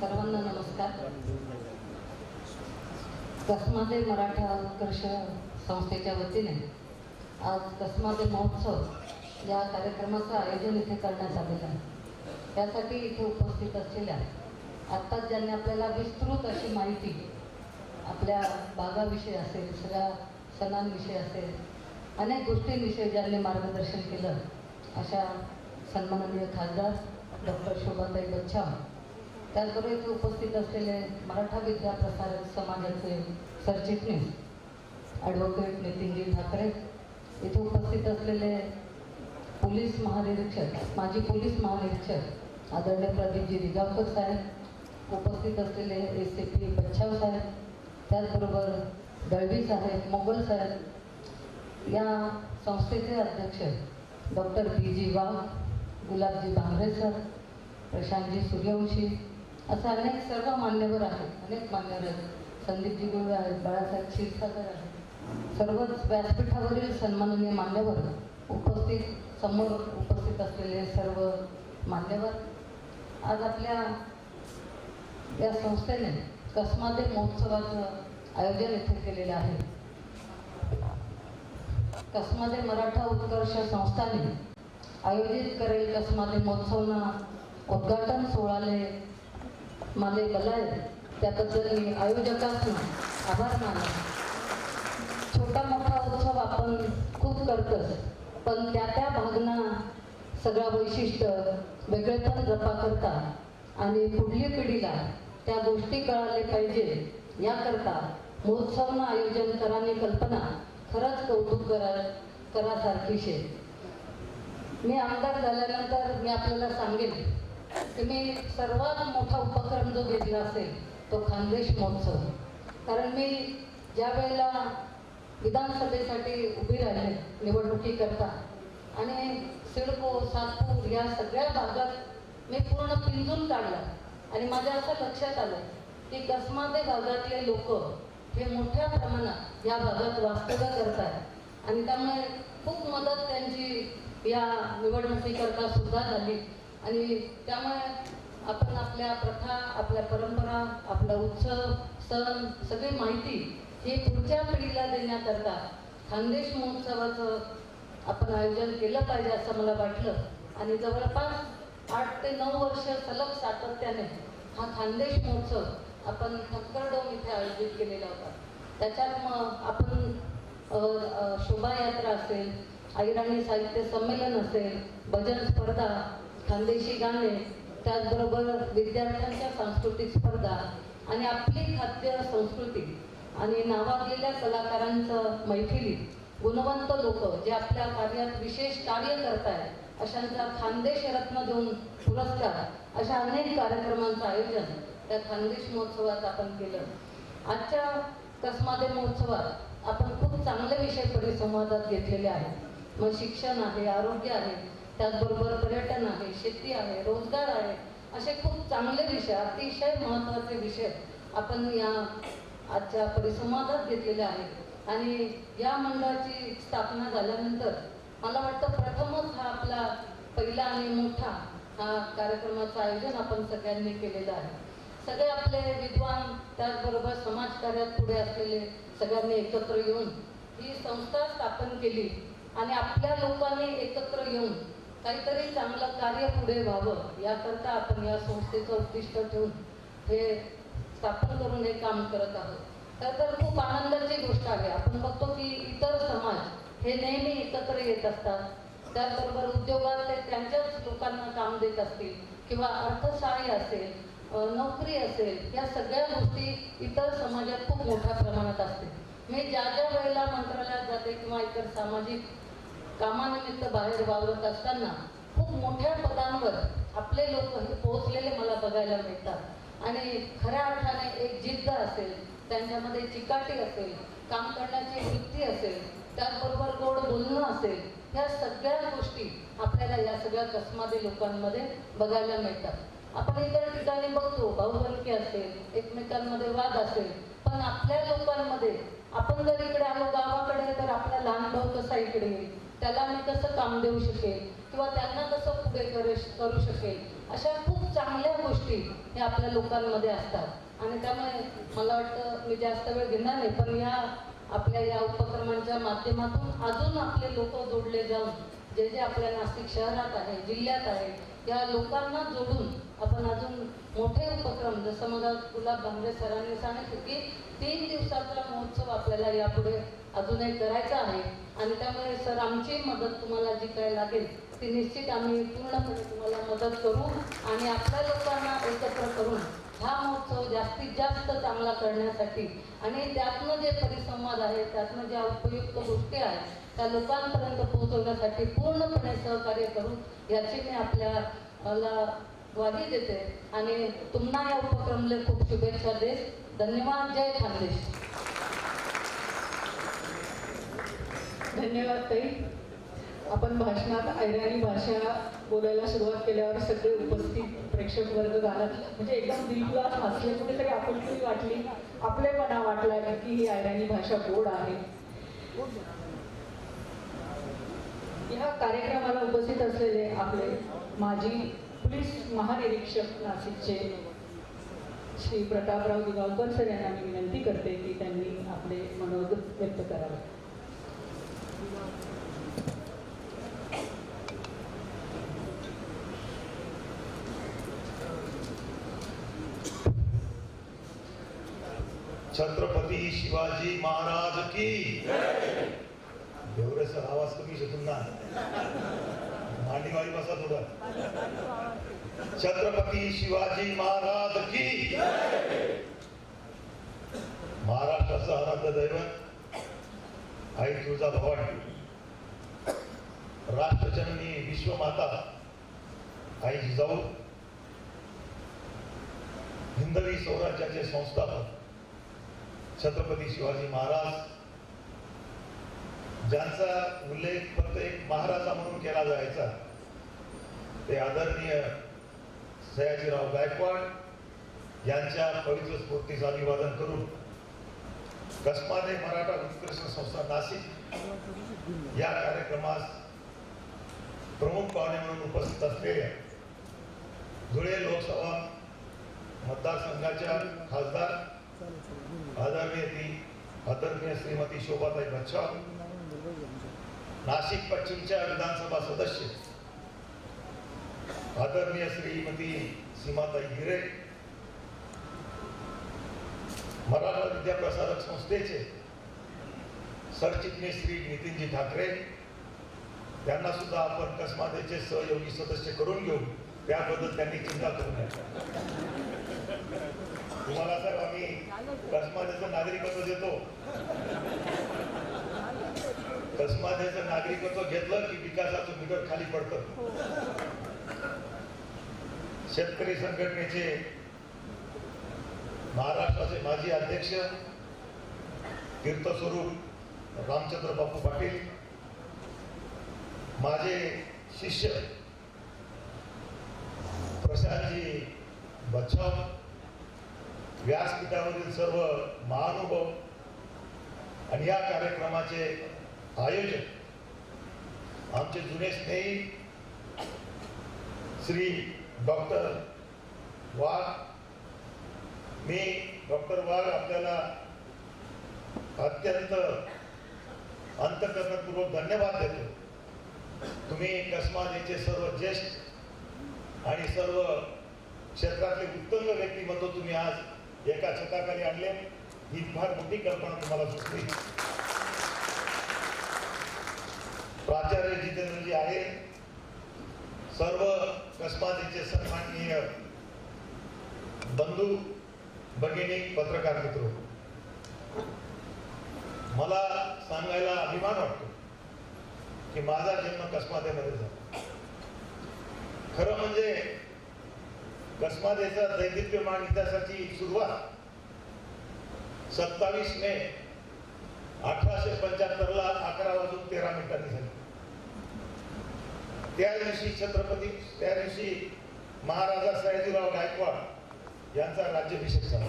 सर्वांना नमस्कार. कसमादे मराठा उत्कर्ष संस्थेच्या वतीने आज कसमादे महोत्सव या कार्यक्रमाचं आयोजन इथे करण्यात आलेलं आहे. त्यासाठी इथे उपस्थित असलेल्या आत्ताच ज्यांनी आपल्याला विस्तृत अशी माहिती आपल्या बागाविषयी असेल सगळ्या सणांविषयी असेल अनेक गोष्टींविषयी ज्यांनी मार्गदर्शन केलं अशा सन्माननीय खासदार डॉक्टर शोभाताई बच्चाव त्याचबरोबर इथे उपस्थित असलेले मराठा विद्या प्रसारक समाजाचे सरचिटणीस ॲडव्होकेट नितीनजी ठाकरे. इथे उपस्थित असलेले पोलीस महानिरीक्षक माजी पोलीस महानिरीक्षक आदरणीय प्रदीपजी रिगावकर साहेब. उपस्थित असलेले ए सी पी बच्छाव साहेब. त्याचबरोबर दळवी साहेब मोगल साहेब. या संस्थेचे अध्यक्ष doctor B G Wagh Gulabji Bhangare sir. Prashantji Suryavanshi असं अनेक सर्व मान्यवर आहेत अनेक मान्यवर आहेत. संदीपजी गुरु आहेत बाळासाहेब क्षीरसागर आहेत. सर्वच व्यासपीठावरील सन्माननीय मान्यवर उपस्थित समोर उपस्थित असलेले सर्व मान्यवर. आज आपल्या या संस्थेने कसमादे महोत्सवाचं आयोजन इथे केलेलं आहे. कसमादे मराठा उत्कर्ष संस्थाने आयोजित करेल कसमादे महोत्सवना उद्घाटन सोहळाले माले बलाय त्याबद्दल मी आयोजकांना आभार मानतो. छोटा मोठा उत्सव आपण खूप करतोच पण त्या त्या भागना सगळा वैशिष्ट्य वेगळेपण जपा करता आणि पुढली पिढीला त्या गोष्टी कळाले पाहिजे याकरता महोत्सवनं आयोजन करानी कल्पना खरंच कौतुक करा करासारखी शे मी आमदार झाल्यानंतर मी आपल्याला सांगेन तुम्ही मी सर्वात मोठा उपक्रम जो घेतला असेल तो खानदेश महोत्सव. कारण मी ज्या वेळेला विधानसभेसाठी उभी राहिले निवडणुकीकरता आणि सिडको सातपूर या सगळ्या भागात मी पूर्ण पिंजून काढला. आणि माझ्या असं लक्षात आलं की कसमादे भागातले लोक हे मोठ्या प्रमाणात या भागात वास्तव्य करतात आणि त्यामुळे खूप मदत त्यांची या निवडणुकीकरता सुद्धा झाली. आणि त्यामुळे आपण आपल्या प्रथा आपल्या परंपरा आपला उत्सव सण सगळी माहिती ही पुढच्या पिढीला देण्याकरता खानदेश महोत्सवाचं आपण आयोजन केलं पाहिजे असं मला वाटलं. आणि जवळपास आठ ते नऊ वर्ष सलग सातत्याने हा खानदेश महोत्सव आपण ठक्करडोम इथे आयोजित केलेला होता. त्याच्यात मग आपण शोभायात्रा असेल आईराणी साहित्य संमेलन असेल भजन स्पर्धा खानदेशी गाणे त्याचबरोबर विद्यार्थ्यांच्या सांस्कृतिक स्पर्धा आणि आपली खाद्य संस्कृती आणि नावाजलेल्या कलाकारांचं मैफिली गुणवंत लोक जे आपल्या कार्यात विशेष कार्य करत आहेत अशांचा खानदेश रत्न देऊन पुरस्कार अशा अनेक कार्यक्रमांचं आयोजन त्या खानदेश महोत्सवात आपण केलं. आजच्या कसमादे महोत्सवात आपण खूप चांगले विषय परिसंवादात घेतलेले आहेत. मग शिक्षण आहे आरोग्य आहे त्याचबरोबर पर्यटन आहे शेती आहे रोजगार आहे असे खूप चांगले विषय अतिशय महत्त्वाचे विषय आपण या आजच्या परिसंवादात घेतलेले आहेत आणि या मंडळाची स्थापना झाल्यानंतर मला वाटतं प्रथमच हा आपला पहिला आणि मोठा हा कार्यक्रमाचं आयोजन आपण सगळ्यांनी केलेलं आहे. सगळे आपले विद्वान त्याचबरोबर समाजकार्यात पुढे असलेले सगळ्यांनी एकत्र येऊन ही संस्था स्थापन केली आणि आपल्या लोकांनी एकत्र येऊन काहीतरी चांगलं कार्य पुढे व्हावं याकरता आपण या संस्थेचं उद्दिष्ट ठेवून हे स्थापन करून हे काम करत आहोत. तर तर खूप आनंदाची गोष्ट आहे. आपण बघतो की इतर समाज हे नेहमी एकत्र येत असतात. त्याचबरोबर उद्योगात ते त्यांच्याच लोकांना काम देत असतील किंवा अर्थसहाय्य असेल नोकरी असेल या सगळ्या गोष्टी इतर समाजात खूप मोठ्या प्रमाणात असते मी ज्या ज्या वेळेला मंत्रालयात जाते किंवा इतर सामाजिक कामानिमित्त बाहेर वावरत असताना खूप मोठ्या पदांवर आपले लोक हे पोहोचलेले मला बघायला मिळतात. आणि खऱ्या अर्थाने एक जिद्द असेल त्यांच्यामध्ये चिकाटी असेल काम करण्याची वृत्ती असेल त्याचबरोबर गोड बोलणं असेल ह्या सगळ्या गोष्टी आपल्याला या सगळ्या कसमादी लोकांमध्ये बघायला मिळतात. आपण इतर ठिकाणी बघतो भाऊबंदकी असेल एकमेकांमध्ये वाद असेल पण आपल्या लोकांमध्ये आपण जर इकडे आलो गावाकडे तर आपला लहान भाऊ कसा इकडे येईल? त्याला मी कसं काम देऊ शकेल किंवा त्यांना कसं पुढे करू करू शकेल अशा खूप चांगल्या गोष्टी ह्या आपल्या लोकांमध्ये असतात. आणि त्यामुळे मला वाटतं मी जास्त वेळ घेणार नाही पण या आपल्या या उपक्रमांच्या माध्यमातून अजून आपले लोक जोडले जाऊन जे जे आपल्या नाशिक शहरात आहे जिल्ह्यात आहे या लोकांना जोडून आपण अजून मोठे उपक्रम जसं मला गुलाब भांबरे सरांनी सांगितलं की तीन दिवसाचा महोत्सव आपल्याला यापुढे अजूनही करायचा आहे. आणि त्यामुळे सर आमची मदत तुम्हाला जी काय लागेल ती निश्चित आम्ही पूर्णपणे तुम्हाला मदत करू आणि आपल्या लोकांना एकत्र करून हा महोत्सव जास्तीत जास्त चांगला करण्यासाठी आणि त्यातनं जे परिसंवाद आहे त्यातनं ज्या उपयुक्त गोष्टी आहेत त्या लोकांपर्यंत पोहोचवण्यासाठी पूर्णपणे सहकार्य करू याची मी आपल्याला ग्वाही देते. आणि तुम्हाला या उपक्रमले खूप शुभेच्छा देत धन्यवाद. जय खानदेश. धन्यवाद ताई. आपण भाषणात ऐराणी भाषा बोलायला सुरुवात केल्यावर सगळे उपस्थित प्रेक्षक वर्ग गाणं म्हणजे एकदम दिलखुलास हसले कुठेतरी आपुलकी वाटली. आपलेपणा वाटला की ही ऐराणी भाषा गोड आहे. या कार्यक्रमाला उपस्थित असलेले आपले माजी पोलीस महानिरीक्षक नाशिकचे श्री प्रतापराव दिगावकर सर यांना मी विनंती करते की त्यांनी आपले मनोगत व्यक्त करावे. छत्रपती शिवाजी महाराज की एवढे सर आवाज कमी शकून ना. मांडीवाडी बसा थोडा. छत्रपती शिवाजी महाराज की महाराष्ट्राचं आराध्य दैवत आई तुळजा भवानी. राष्ट्रजननी विश्वमाता आई जिजाऊ. हिंदवी स्वराज्याचे संस्थापक छत्रपती शिवाजी महाराज ज्यांचा उल्लेख फक्त एक महाराजा म्हणून केला जायचा ते आदरणीय सयाजीराव गायकवाड यांच्या पवित्र स्फूर्तीचं अभिवादन करून कसमाने मराठा उत्कृष्ट संस्था नाशिक या कार्यक्रमास प्रमुख पाहुणे म्हणून उपस्थित असलेल्या धुळे लोकसभा मतदारसंघाच्या खासदार आदरणीय ती आदरणीय श्रीमती शोभाताई बच्चाव नाशिक पश्चिमच्या विधानसभा सदस्य आदरणीय श्रीमती सीमाताई हिरे मराठा विद्याप्रसारक संस्थेचे सरचिटणीस श्री नितीनजी ठाकरे त्यांना सुद्धा आपण कसमादेचे सहयोगी सदस्य करून घेऊ. त्याबद्दल त्यांनी चिंता करू नये. तुम्हाला साहेब आम्ही कसमाध्याचं नागरिकत्व देतो कसमाध्याचं नागरिकत्व घेतलं की विकासाचं मीटर खाली पडतं. शेतकरी संघटनेचे महाराष्ट्राचे माजी अध्यक्ष तीर्थस्वरूप रामचंद्र बापू पाटील माझे शिष्य प्रशांतजी बच्चाव व्यासपीठावरील सर्व महानुभव आणि या कार्यक्रमाचे आयोजक आमचे जुने स्नेही श्री डॉक्टर वाघ. मी डॉक्टर वाघ आपल्याला अत्यंत अंतकरणपूर्वक धन्यवाद देतो. तुम्ही कसमादेचे सर्व ज्येष्ठ आणि सर्व क्षेत्रातले उत्तम व्यक्तिमत्व तुम्ही आज एका छताखाली आणले. ही फार मोठी कल्पना तुम्हाला सुचली प्राचार्य जितेंद्रजी आहे. सर्व कसबाजीचे सन्माननीय बंधू भगिनी पत्रकार मित्र. मला सांगायला अभिमान वाटतो की माझा जन्म कसमातेमध्ये झाला. खरं म्हणजे कसमातेचा दैदिप्यमान इतिहासाची सुरुवात सत्तावीस मे अठराशे पंच्याहत्तरला अकरा वाजून तेरा मिनिटांनी झाली. त्या दिवशी छत्रपती त्या दिवशी महाराजा सयाजीराव गायकवाड यांचा राज्याभिषेक झाला.